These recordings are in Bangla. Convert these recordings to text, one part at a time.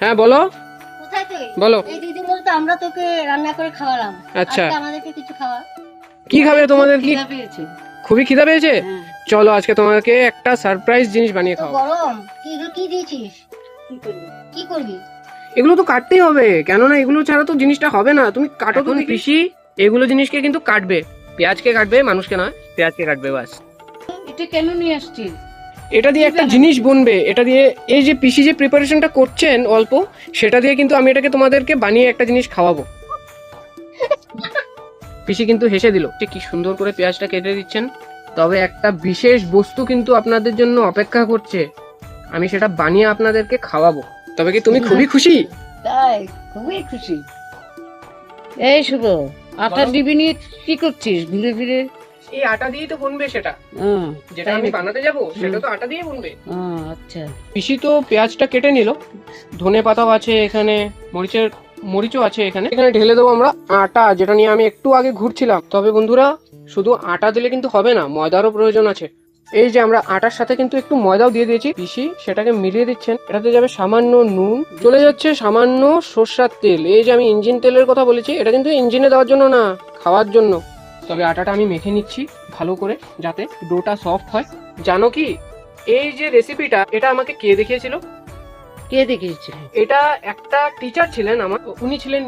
হ্যাঁ বলো। কোথায় তুই? বলো। এই দিদি বলতো আমরা তোকে রান্না করে খাওয়ালাম। আচ্ছা। আমাদেরকে কিছু খাওয়া। কি খাবে তোমাদের কি? খুবই খিদা পেয়েছে? হ্যাঁ। চলো আজকে তোমাকে একটা সারপ্রাইজ জিনিস বানিয়ে খাও গরম কি কি দিয়েছিস? কি কি করবি? এগুলো তো কাটতেই হবে কেননা এগুলো ছাড়া তো জিনিসটা হবে না। তুমি কাটো তো পিসি এগুলো জিনিসকে কিন্তু কাটবে। পেঁয়াজকে কাটবে মানুষকে নয় পেঁয়াজকে কাটবে বাস। এটা কেন নিয়ে আসছিস? এটা দিয়ে একটা জিনিস বনবে এটা দিয়ে এই যে পিসি যে প্রিপারেশনটা করছেন অল্প সেটা দিয়ে কিন্তু আমি এটাকে তোমাদেরকে বানিয়ে একটা জিনিস খাওয়াবো। পিসি কিন্তু হেসে দিল যে কি সুন্দর করে পেঁয়াজটা কেটে দিচ্ছেন? তবে একটা বিশেষ বস্তু কিন্তু আপনাদের জন্য অপেক্ষা করছে আমি সেটা বানিয়ে আপনাদেরকে খাওয়াবো। তবে কি তুমি খুবই খুশি? তাই খুবই খুশি। এই শুভ আটা ডিবি নিয়ে কি করছিস? ঘুরে ফিরে এই আটা দিয়েই তো বনবে সেটা। যেটা আমি বানাতে যাব সেটা তো আটা দিয়ে বনবে। আচ্ছা। পিসি তো পেঁয়াজটা কেটে নিল। ধনে পাতাও আছে এখানে মরিচের মরিচও আছে এখানে। এখানে ঢেলে দেবো আমরা আটা যেটা নিয়ে আমি একটু আগে ঘুরছিলাম। তবে বন্ধুরা শুধু আটা দিলে কিন্তু হবে না ময়দারও প্রয়োজন আছে। এই যে আমরা আটার সাথে কিন্তু একটু ময়দাও দিয়ে দিয়েছি। পিসি সেটাকে মিলিয়ে দিচ্ছেন। এটাতে যাবে সামান্য নুন। চলে যাচ্ছে সামান্য সর্ষার তেল। এই যে আমি ইঞ্জিন তেলের কথা বলেছি এটা কিন্তু ইঞ্জিনে দেওয়ার জন্য না খাওয়ার জন্য। তবে আটাটা আমি মেখে নিচ্ছি ভালো করে যাতে ডোটা সফট হয়। জানো কি? এই যে রেসিপিটা এটা আমাকে কে দেখিয়েছিল? কে দেখিয়েছে এটা একটা টিচার ছিলেন আমার উনি ছিলেন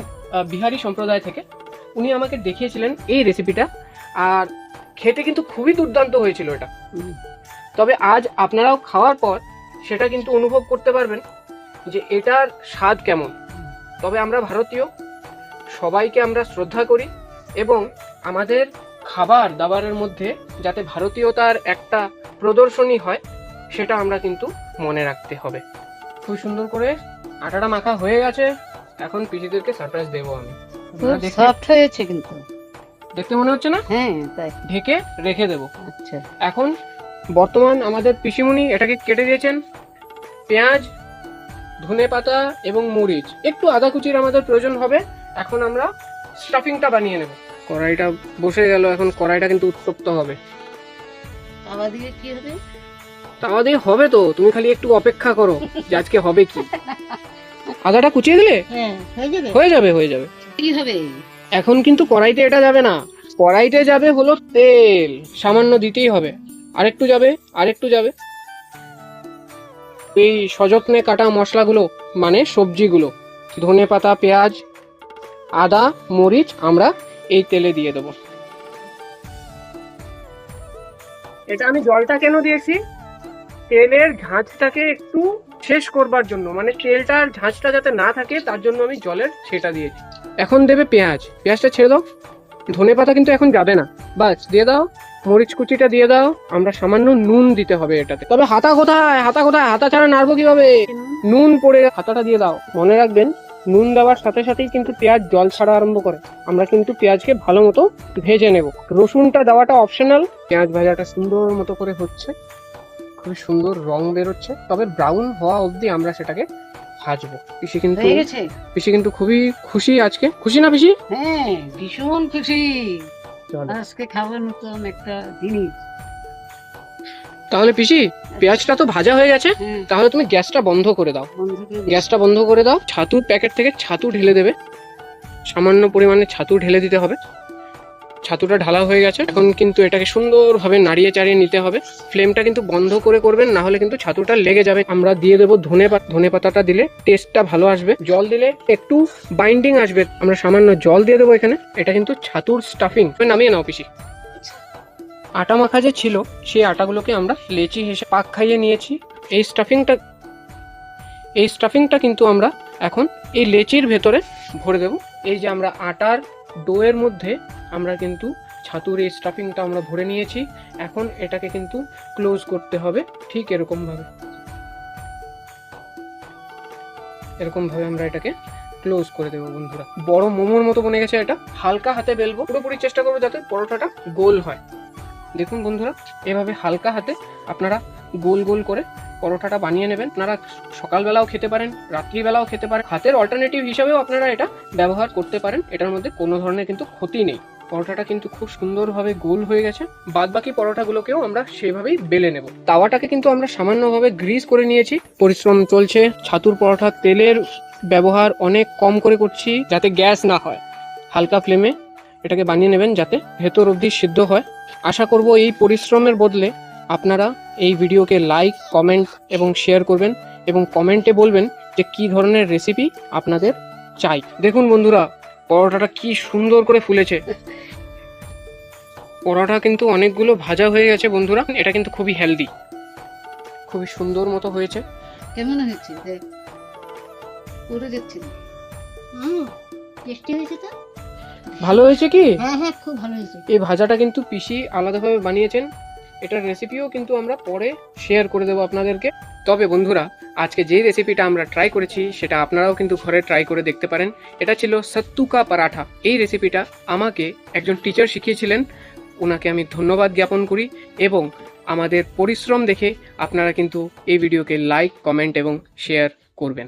বিহারি সম্প্রদায় থেকে। উনি আমাকে দেখিয়েছিলেন এই রেসিপিটা আর খেতে কিন্তু খুবই দুর্দান্ত হয়েছিল এটা। তবে আজ আপনারাও খাওয়ার পর সেটা কিন্তু অনুভব করতে পারবেন যে এটার স্বাদ কেমন। তবে আমরা ভারতীয় সবাইকে আমরা শ্রদ্ধা করি এবং আমাদের খাবার দাবারের মধ্যে যাতে ভারতীয়তার একটা প্রদর্শনী হয় সেটা আমরা কিন্তু মনে রাখতে হবে। খুব সুন্দর করে আটাটা মাখা হয়ে গেছে। এখন পিসিদেরকে সারপ্রাইজ দেবো আমি। সফট হয়েছে কিন্তু। দেখতে মনে হচ্ছে না? হ্যাঁ তাই। ঢেকে রেখে দেবো। আচ্ছা। এখন বর্তমান আমাদের পিসিমণি এটাকে কেটে দিয়েছেন। পেঁয়াজ ধনে পাতা এবং মরিচ। একটু আদা কুচির আমাদের প্রয়োজন হবে। এখন আমরা স্টাফিংটা বানিয়ে নেব। কড়াইটা বসে গেল এখন কড়াইটা কিন্তু উত্তপ্ত হবে। তাওয়া দিয়ে কি হবে? তাওয়া দিয়ে হবে তো তুমি খালি একটু অপেক্ষা করো যে আজকে হবে কি। আদাটা কুচিয়ে দিলে? হ্যাঁ হয়ে যাবে। হয়ে যাবে হয়ে যাবে। কি হবে? এখন কিন্তু কড়াইতে এটা যাবে না। কড়াইতে যাবে হলো তেল সামান্য দিতেই হবে। আরেকটু যাবে আরেকটু যাবে। এই সযত্নে কাটা মশলাগুলো মানে সবজিগুলো ধনে পাতা পেঁয়াজ আদা মরিচ আমরা এই তেলে দিয়ে দেবো। এটা আমি জলটা কেন দিয়েছি? তেলের ঝাঁঝটাকে একটু শেষ করবার জন্য মানে তেলটার ঝাঁঝটা যাতে না থাকে, তার জন্য আমি জলের সেটা দিয়েছি। এখন দেবে পেঁয়াজ। পেঁয়াজটা ছেড়ে দাও। ধনে পাতা কিন্তু এখন যাবে না। বাস, দিয়ে দাও। মরিচ কুচিটা দিয়ে দাও। আমরা সামান্য নুন দিতে হবে এটাতে। তবে হাতা কোথায়? হাতা কোথায়? হাতা ছাড়া নাড়বো কীভাবে? নুন পড়ে হাতাটা দিয়ে দাও। মনে রাখবেন নুন দেওয়ার সাথে সাথেই কিন্তু পেঁয়াজ জল ছাড়া আরম্ভ করে। আমরা কিন্তু পেঁয়াজকে ভালো মতো ভেজে নেব। রসুনটা দেওয়াটা অপশনাল পেঁয়াজ ভাজাটা সুন্দর মতো করে হচ্ছে। খুবই সুন্দর রং বেরোচ্ছে। তবে ব্রাউন হওয়া অবধি আমরা সেটাকে ভাজবো। পিসি কিন্তু হয়ে গেছে? পিসি কিন্তু খুবই খুশি আজকে। খুশি না পিসি? হ্যাঁ ভীষণ খুশি। আজকে খাবার মতন একটা জিনিস তাহলে পিসি পেঁয়াজটা তো ভাজা হয়ে গেছে। তাহলে তুমি গ্যাসটা বন্ধ করে দাও। গ্যাসটা বন্ধ করে দাও। ছাতুর প্যাকেট থেকে ছাতু ঢেলে দেবে। সামান্য পরিমাণে ছাতু ঢেলে দিতে হবে। ছাতুটা ঢালা হয়ে গেছে। এখন কিন্তু এটাকে সুন্দরভাবে নাড়িয়ে চাড়িয়ে নিতে হবে। ফ্লেমটা কিন্তু বন্ধ করে করবেন না হলে কিন্তু ছাতুটা লেগে যাবে। আমরা দিয়ে দেবো ধনে পাতা ধনে পাতাটা দিলে টেস্টটা ভালো আসবে। জল দিলে একটু বাইন্ডিং আসবে। আমরা সামান্য জল দিয়ে দেবো এখানে। এটা কিন্তু ছাতুর স্টাফিং নামিয়ে নাও পিসি। আটা মাখা যে ছিল, সেই আটাগুলোকে আমরা লেচি হিসেবে পাক খাইয়ে নিয়েছি। এই স্টাফিংটা এই স্টাফিংটা কিন্তু আমরা এখন এই লেচির ভেতরে ভরে দেব। এই যে আমরা আটার ডোয়ের মধ্যে আমরা কিন্তু ছাতুর এই স্টাফিংটা আমরা ভরে নিয়েছি। এখন এটাকে কিন্তু ক্লোজ করতে হবে ঠিক এরকমভাবে। এরকমভাবে আমরা এটাকে ক্লোজ করে দেবো বন্ধুরা। বড় মোমোর মতো বনে গেছে এটা। হালকা হাতে বেলবো। পুরোপুরি চেষ্টা করব যাতে পরোটাটা গোল হয়। দেখুন বন্ধুরা, এভাবে হালকা হাতে আপনারা গোল গোল করে পরোটাটা বানিয়ে নেবেন। আপনারা সকালবেলাও খেতে পারেন, রাত্রিবেলাও খেতে পারেন। হাতের অল্টারনেটিভ হিসাবেও আপনারা এটা ব্যবহার করতে পারেন। এটার মধ্যে কোনো ধরনের কিন্তু ক্ষতি নেই। পরোটাটা কিন্তু খুব সুন্দরভাবে গোল হয়ে গেছে। বাদ বাকি পরোটাগুলোকেও আমরা সেভাবেই বেলে নেব। তাওয়াটাকে কিন্তু আমরা সামান্যভাবে গ্রিস করে নিয়েছি। পরিশ্রম চলছে, ছাতুর পরোটা, তেলের ব্যবহার অনেক কম করে করছি যাতে গ্যাস না হয়। হালকা ফ্লেমে এটাকে বানিয়ে নেবেন যাতে ভেতর অবধি সিদ্ধ হয়। আশা করব এই পরিশ্রমের বদলে আপনারা এই ভিডিওকে লাইক কমেন্ট এবং শেয়ার করবেন এবং কমেন্টে বলবেন যে কি ধরনের রেসিপি আপনাদের চাই। দেখুন বন্ধুরা, পরোটাটা কি সুন্দর করে ফুলেছে। পরোটা কিন্তু অনেকগুলো ভাজা হয়ে গেছে বন্ধুরা, এটা কিন্তু খুবই হেলদি খুবই সুন্দর মতো হয়েছে। কেমন হয়েছে? দেখ করে দেখছি। হুম, টেস্টি হয়েছে তো? ভালো হয়েছে কি? হ্যাঁ হ্যাঁ খুব ভালো হয়েছে। এই ভাজাটা কিন্তু পিসি আলাদাভাবে বানিয়েছেন। এটার রেসিপিও কিন্তু আমরা পরে শেয়ার করে দেবো আপনাদেরকে। তবে বন্ধুরা আজকে যেই রেসিপিটা আমরা ট্রাই করেছি সেটা আপনারাও কিন্তু ঘরে ট্রাই করে দেখতে পারেন। এটা ছিল সত্তুকা পরাঠা। এই রেসিপিটা আমাকে একজন টিচার শিখিয়েছিলেন। ওনাকে আমি ধন্যবাদ জ্ঞাপন করি এবং আমাদের পরিশ্রম দেখে আপনারা কিন্তু এই ভিডিওকে লাইক কমেন্ট এবং শেয়ার করবেন।